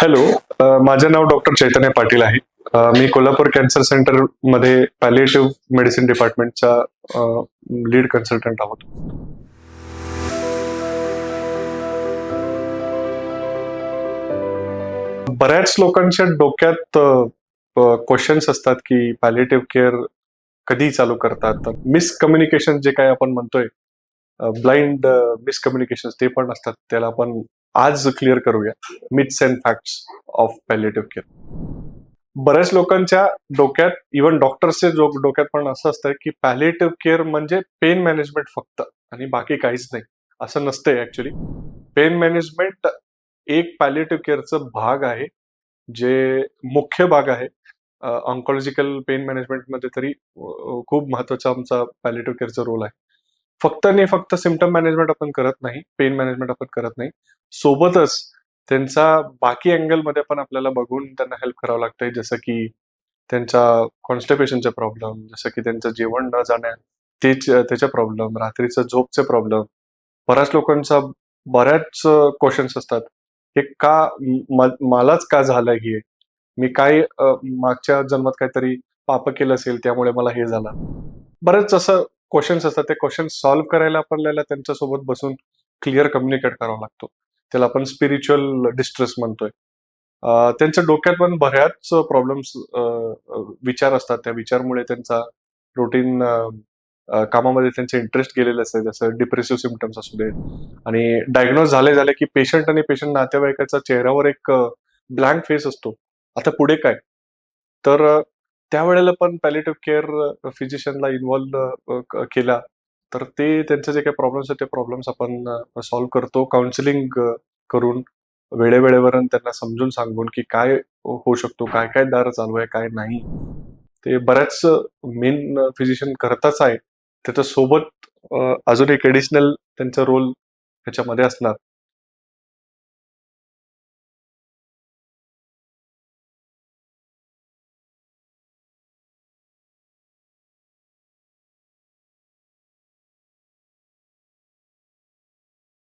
Hello uh, माझं माझे नाव doctor चैतन्य पाटील आहे. Uh, मी कोल्हापूर कॅन्सर सेंटरमध्ये पॅलिएटिव्ह मेडिसिन डिपार्टमेंटचा लीड कन्सल्टंट आहोत. बऱ्याच लोकांच्या डोक्यात uh, क्वेश्चन्स असतात की पॅलिएटिव्ह केअर कधी चालू करतात. मिसकम्युनिकेशन जे काय आपण म्हणतोय ब्लाइंड मिसकम्युनिकेशन ते पण असतात. त्याला आपण आज क्लिअर करूया. Myths and facts of palliative care बऱ्याच लोकांच्या डोक्यात इव्हन डॉक्टर्सच्या डोक्यात पण असं असतं की पॅलेटिव्ह केअर म्हणजे पेन मॅनेजमेंट फक्त आणि बाकी काहीच नाही. असं नसतंय ऍक्च्युली पेन मॅनेजमेंट एक पॅलेटिव्ह केअरचं भाग आहे जे मुख्य भाग आहे. ऑन्कॉलॉजिकल पेन मॅनेजमेंटमध्ये तरी खूप महत्त्वाचा आमचा पॅलेटिव्ह केअरचा रोल आहे. फक्त आणि फक्त सिमटम मॅनेजमेंट आपण करत नाही पेन मॅनेजमेंट आपण करत नाही. सोबतच त्यांचा बाकी अँगलमध्ये पण आपल्याला बघून त्यांना हेल्प करावं लागतंय. जसं की त्यांचा कॉन्स्टिपेशनचे प्रॉब्लेम जसं की त्यांचं जेवण न जाण्या तेच त्याचे प्रॉब्लेम रात्रीचं झोपचे प्रॉब्लेम बऱ्याच लोकांचा बऱ्याच क्वेश्चन्स असतात. की का मलाच का झालं हे? मी काय मागच्या जन्मात काहीतरी पाप केलं असेल त्यामुळे मला हे झालं. बरेच असं क्वेश्चन्स असतात ते क्वेश्चन सॉल्व्ह करायला आपल्याला त्यांच्यासोबत बसून क्लिअर कम्युनिकेट करावा लागतो. त्याला आपण स्पिरिच्युअल डिस्ट्रेस म्हणतोय. त्यांच्या डोक्यात पण बऱ्याच प्रॉब्लेम्स विचार असतात. त्या विचारमुळे त्यांचा रुटीन कामामध्ये त्यांचे इंटरेस्ट गेलेले असते जसं डिप्रेसिव्ह सिमटम्स असू दे आणि डायग्नोज झाले झाले की पेशंट आणि पेशंट नातेवाईकाचा चेहऱ्यावर एक ब्लँक फेस असतो. आता पुढे काय? तर त्यावेळेला पण पॅलेटिव्ह केअर फिजिशियनला इन्व्हॉल्व केला. तर ते त्यांचे जे काही प्रॉब्लेम्स आहेत ते प्रॉब्लेम्स आपण सॉल्व्ह करतो. काउन्सिलिंग करून वेळेवेळेवर त्यांना समजून सांगून की काय होऊ शकतो काय काय दार चालू आहे काय नाही. ते बऱ्याच मेन फिजिशियन करताच आहे त्याच्यासोबत अजून एक एडिशनल त्यांचा रोल ह्याच्यामध्ये असणार.